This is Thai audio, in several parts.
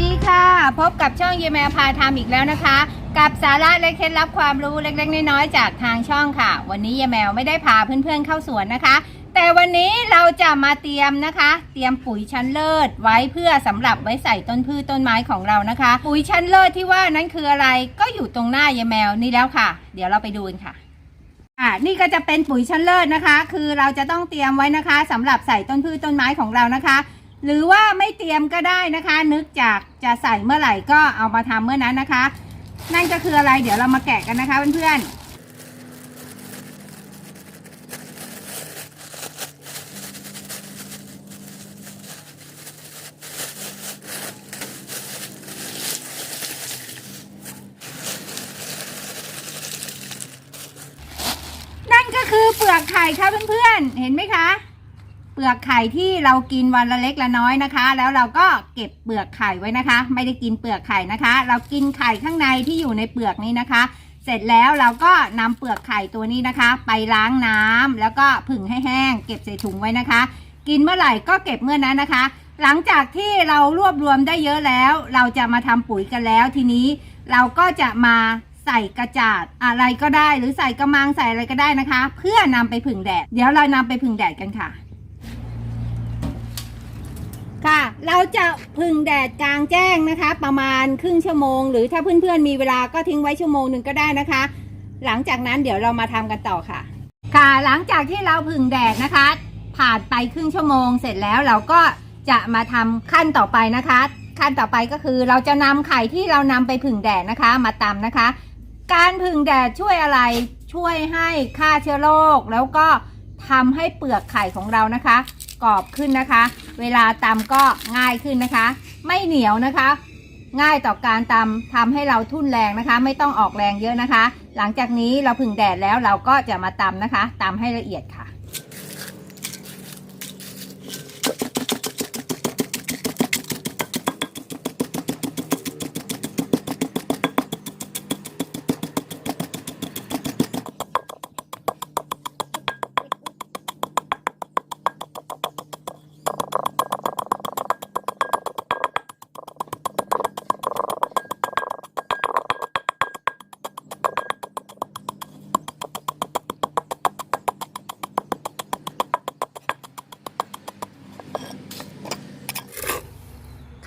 ดีค่ะ พบกับช่องเยแมวพาทำอีกแล้วนะคะ กับสาระและเคล็ดลับความรู้เล็กๆน้อยๆจากทางช่องค่ะ วันนี้เยแมวไม่ได้พาเพื่อนๆเข้าสวนนะคะ แต่วันนี้เราจะมาเตรียมนะคะ เตรียมปุ๋ยชั้นเลิศไว้เพื่อสำหรับไว้ใส่ต้นพืชต้นไม้ของเรานะคะ ปุ๋ยชั้นเลิศที่ว่านั้นคืออะไรก็อยู่ตรงหน้าเยแมวนี่แล้วค่ะ เดี๋ยวเราไปดูกันค่ะอ่านี่ก็จะเป็นปุ๋ยชั้นเลิศนะคะ คือเราจะต้องเตรียมไว้นะคะสำหรับใส่ต้นพืชต้นไม้ของเรานะคะ หรือว่าไม่เตรียมก็ได้นะคะ นึกจากจะใส่เมื่อไหร่ก็เอามาทำเมื่อนั้นนะคะ นั่นก็คืออะไรเดี๋ยวเรามาแกะกันนะคะเพื่อนๆนั่นก็คือเปลือกไข่ค่ะเพื่อนๆ เห็นไหมคะ ปลือกไข่ที่เรากินวันละเล็กละน้อยนะคะ แล้วเราก็เก็บเปลือกไข่ไว้นะคะ ไม่ได้กินเปลือกไข่นะคะ เรากินไข่ข้างในที่อยู่ในเปลือกนี้นะคะ เสร็จแล้วเราก็นำเปลือกไข่ตัวนี้นะคะ ไปล้างน้ำแล้วก็ผึ่งให้แห้ง เก็บใส่ถุงไว้นะคะ กินเมื่อไหร่ก็เก็บเมื่อนั้นนะคะ หลังจากที่เรารวบรวมได้เยอะแล้ว เราจะมาทำปุ๋ยกันแล้วทีนี้เราก็จะมาใส่กระจาดอะไรก็ได้ หรือใส่กระมังใส่อะไรก็ได้นะคะ เพื่อนำไปผึ่งแดด เดี๋ยวเรานำไปผึ่งแดดกันค่ะ ค่ะ เราจะพึ่งแดดกลางแจ้งนะคะ ประมาณครึ่งชั่วโมง หรือถ้าเพื่อนๆมีเวลาก็ทิ้งไว้ชั่วโมงหนึ่งก็ได้นะคะ หลังจากนั้นเดี๋ยวเรามาทำกันต่อค่ะ ค่ะหลังจากที่เราพึ่งแดดนะคะ ผ่านไปครึ่งชั่วโมง เสร็จแล้วเราก็จะมาทำขั้นต่อไปนะคะ ขั้นต่อไปก็คือเราจะนำไข่ที่เรานำไปผึ่งแดดนะคะ มาตำนะคะ การผึ่งแดดช่วยอะไรช่วยให้ฆ่าเชื้อโรคแล้วก็ทำให้เปลือกไข่ของเรานะคะ กรอบขึ้นนะคะ เวลาตำก็ง่ายขึ้นนะคะ ไม่เหนียวนะคะ ง่ายต่อการตำทำให้เราทุ่นแรงนะคะ ไม่ต้องออกแรงเยอะนะคะ หลังจากนี้เราผึ่งแดดแล้วเราก็จะมาตำนะคะตำให้ละเอียดค่ะ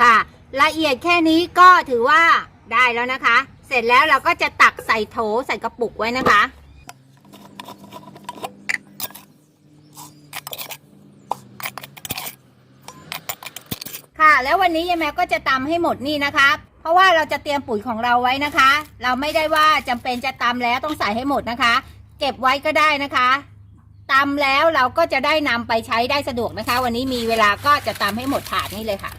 ค่ะ ละเอียดแค่นี้ก็ถือว่าได้แล้วนะคะ เสร็จแล้วเราก็จะตักใส่โถใส่กระปุกไว้นะคะ ค่ะแล้ววันนี้ยายแมวก็จะตำให้หมดนี่นะคะเพราะว่าเราจะเตรียมปุ๋ยของเราไว้นะคะ เราไม่ได้ว่าจำเป็นจะตำแล้วต้องใส่ให้หมดนะคะ เก็บไว้ก็ได้นะคะตำแล้วเราก็จะได้นำไปใช้ได้สะดวกนะคะ วันนี้มีเวลาก็จะตำให้หมดถาดนี่เลยค่ะ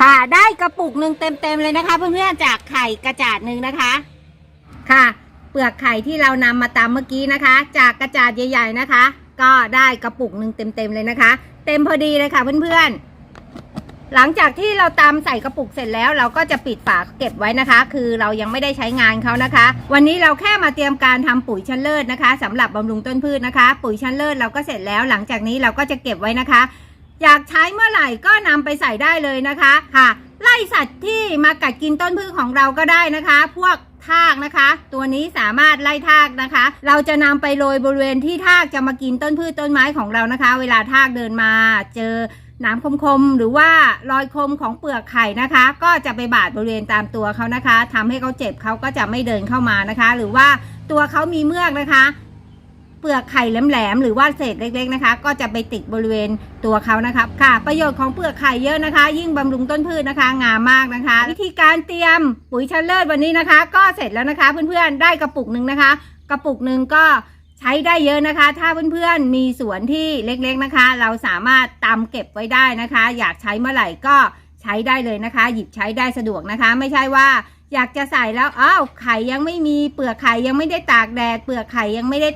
ค่ะได้ กระปุกหนึ่งเต็มๆเลยนะคะเพื่อนๆจากไข่กระจาดหนึ่งนะคะ ค่ะ เปลือกไข่ที่เรานำมาตำเมื่อกี้นะคะ จากกระจาดใหญ่ๆนะคะ ก็ได้กระปุกหนึ่งเต็มๆเลยนะคะ เต็มพอดีเลยค่ะเพื่อนๆหลังจากที่เราตำใส่กระปุกเสร็จแล้วเราก็จะปิดฝาเก็บไว้นะคะ คือเรายังไม่ได้ใช้งานเขานะคะ วันนี้เราแค่มาเตรียมการทำปุ๋ยชั้นเลิศนะคะสำหรับบำรุงต้นพืชนะคะ ปุ๋ยชั้นเลิศเราก็เสร็จแล้วหลังจากนี้เราก็จะเก็บไว้นะคะ อยากใช้เมื่อไหร่ก็นำไปใส่ได้เลยนะคะค่ะ ไล่สัตว์ที่มากัดกินต้นพืชของเราก็ได้นะคะ พวกทากนะคะ ตัวนี้สามารถไล่ทากนะคะ เราจะนำไปโรยบริเวณที่ทากจะมากินต้นพืชต้นไม้ของเรานะคะ เวลาทากเดินมาเจอหนามคมๆหรือว่ารอยคมของเปลือกไข่นะคะ ก็จะไปบาดบริเวณตามตัวเขานะคะทำให้เขาเจ็บเขาก็จะไม่เดินเข้ามานะคะ หรือว่าตัวเขามีเมือกนะคะ เปลือกไข่แหลมๆหรือว่าเศษเล็กๆนะคะ ก็จะไปติดบริเวณตัวเขานะคะค่ะ ประโยชน์ของเปลือกไข่เยอะนะคะ ยิ่งบำรุงต้นพืชนะคะ งามมากนะคะ วิธีการเตรียมปุ๋ยชั้นเลิศวันนี้นะคะ ก็เสร็จแล้วนะคะ เพื่อนๆได้กระปุกหนึ่งนะคะ กระปุกหนึ่งก็ใช้ได้เยอะนะคะ ถ้าเพื่อนๆมีสวนที่เล็กๆนะคะ เราสามารถตำเก็บไว้ได้นะคะ อยากใช้เมื่อไหร่ก็ใช้ได้เลยนะคะ หยิบใช้ได้สะดวกนะคะ ไม่ใช่ว่าอยากจะใส่แล้วอ้าวไข่ยังไม่มีเปลือกไข่ยังไม่ได้ตากแดดเปลือกไข่ยังไม่ได้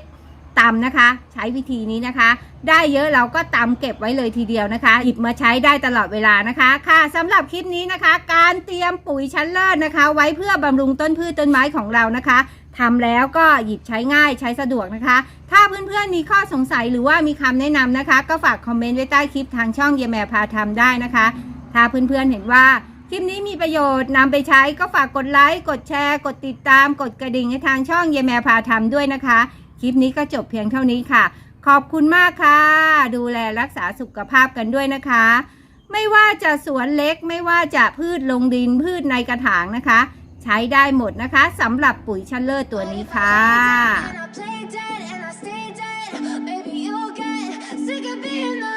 ตำนะคะ ใช้วิธีนี้นะคะ ได้เยอะเราก็ตำเก็บไว้เลยทีเดียวนะคะ หยิบมาใช้ได้ตลอดเวลานะคะ ค่ะสำหรับคลิปนี้นะคะ การเตรียมปุ๋ยชั้นเลิศนะคะ ไว้เพื่อบำรุงต้นพืชต้นไม้ของเรานะคะทำแล้วก็หยิบใช้ง่ายใช้สะดวกนะคะ ถ้าเพื่อนๆมีข้อสงสัยหรือว่ามีคำแนะนำนะคะ ก็ฝากคอมเมนต์ไว้ใต้คลิปทางช่องเยแมพาทำได้นะคะ ถ้าเพื่อนๆเห็นว่าคลิปนี้มีประโยชน์นำไปใช้ก็ฝากกดไลค์ กดแชร์ กดติดตาม กดกระดิ่งให้ทางช่องเยแมพาทำด้วยนะคะ คลิปนี้ก็จบเพียงเท่านี้ค่ะ ขอบคุณมากค่ะ ดูแลรักษาสุขภาพกันด้วยนะคะ ไม่ว่าจะสวนเล็กไม่ว่าจะพืชลงดินพืชในกระถางนะคะ ใช้ได้หมดนะคะสำหรับปุ๋ยชันเลอร์ตัวนี้ค่ะ Sick of being the